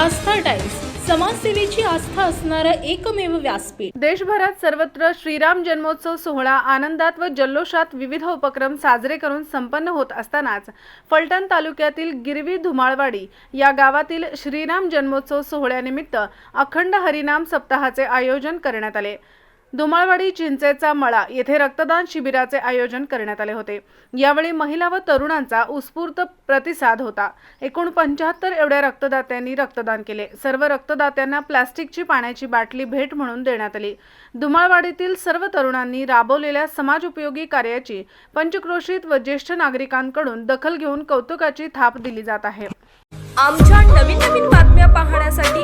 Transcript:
आस्था times समाजसेवेची आस्था असणारं एकमेव व्यासपीठ. देशभरात सर्वत्र श्रीराम जन्मोत्सव सोहळा आनंदात व जल्लोषात विविध उपक्रम साजरे करून संपन्न होत असतानाच फलटण तालुक्यातील गिरवी धुमाळवाडी या गावातील श्रीराम जन्मोत्सव सोहळ्यानिमित्त अखंड हरिनाम सप्ताहाचे आयोजन करण्यात आले. धुमाळवाडी चिंचेचा मळा येथे रक्तदान शिबिराचे आयोजन करण्यात आले होते. यावेळी महिला व तरुणांचा उत्स्फूर्त प्रतिसाद होता. एकूण पंच्याहत्तर एवढ्या रक्तदात्यांनी रक्तदान केले. सर्व रक्तदात्यांना प्लास्टिकची पाण्याची बाटली भेट म्हणून देण्यात आली. धुमाळवाडीतील सर्व तरुणांनी राबवलेल्या समाजोपयोगी कार्याची पंचक्रोशीत व ज्येष्ठ नागरिकांकडून दखल घेऊन कौतुकाची थाप दिली जात आहे. आमच्या नवीन नवीन बातम्या पाहण्यासाठी